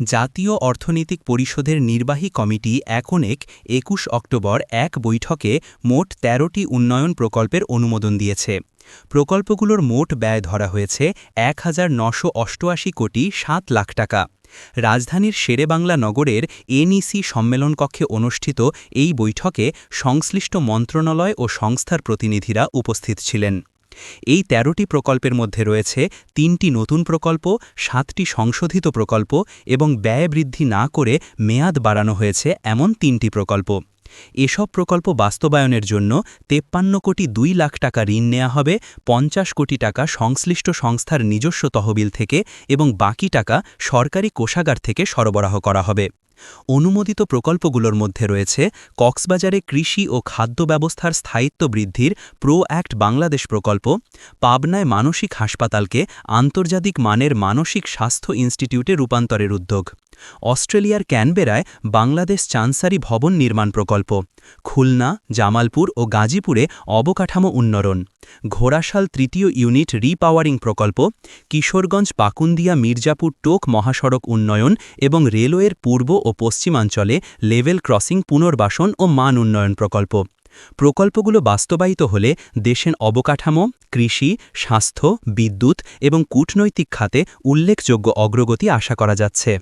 জাতীয় অর্থনৈতিক পরিষদের নির্বাহী কমিটি একনেক একুশ অক্টোবর এক বৈঠকে মোট ১৩টি উন্নয়ন প্রকল্পের অনুমোদন দিয়েছে। প্রকল্পগুলোর মোট ব্যয় ধরা হয়েছে এক কোটি সাত লাখ টাকা। রাজধানীর শেরেবাংলা নগরের এনইসি সম্মেলন কক্ষে অনুষ্ঠিত এই বৈঠকে সংশ্লিষ্ট মন্ত্রণালয় ও সংস্থার প্রতিনিধিরা উপস্থিত ছিলেন। এই ১৩টি প্রকল্পের মধ্যে রয়েছে তিনটি নতুন প্রকল্প, সাতটি সংশোধিত প্রকল্প এবং ব্যয় বৃদ্ধি না করে মেয়াদ বাড়ানো হয়েছে এমন তিনটি প্রকল্প। এসব প্রকল্প বাস্তবায়নের জন্য তেপ্পান্ন কোটি দুই লাখ টাকা ঋণ নেওয়া হবে, পঞ্চাশ কোটি টাকা সংশ্লিষ্ট সংস্থার নিজস্ব তহবিল থেকে এবং বাকি টাকা সরকারি কোষাগার থেকে সরবরাহ করা হবে। অনুমোদিত প্রকল্পগুলোর মধ্যে রয়েছে কক্সবাজারে কৃষি ও খাদ্য ব্যবস্থার স্থায়িত্ব বৃদ্ধির প্রো অ্যাক্ট বাংলাদেশ প্রকল্প, পাবনায় মানসিক হাসপাতালকে আন্তর্জাতিক মানের মানসিক স্বাস্থ্য ইনস্টিটিউটে রূপান্তরের উদ্যোগ, অস্ট্রেলিয়ার ক্যানবেরায় বাংলাদেশ চান্সারি ভবন নির্মাণ প্রকল্প, খুলনা, জামালপুর ও গাজীপুরে অবকাঠামো উন্নয়ন, ঘোড়াশাল তৃতীয় ইউনিট রিপাওয়ারিং প্রকল্প, কিশোরগঞ্জ পাকুন্দিয়া মির্জাপুর টোক মহাসড়ক উন্নয়ন এবং রেলওয়ের পূর্ব ও পশ্চিমাঞ্চলে লেভেল ক্রসিং পুনর্বাসন ও মান উন্নয়ন প্রকল্প। প্রকল্পগুলো বাস্তবায়িত হলে দেশের অবকাঠামো, কৃষি, স্বাস্থ্য, বিদ্যুৎ এবং কূটনৈতিক খাতে উল্লেখযোগ্য অগ্রগতি আশা করা যাচ্ছে।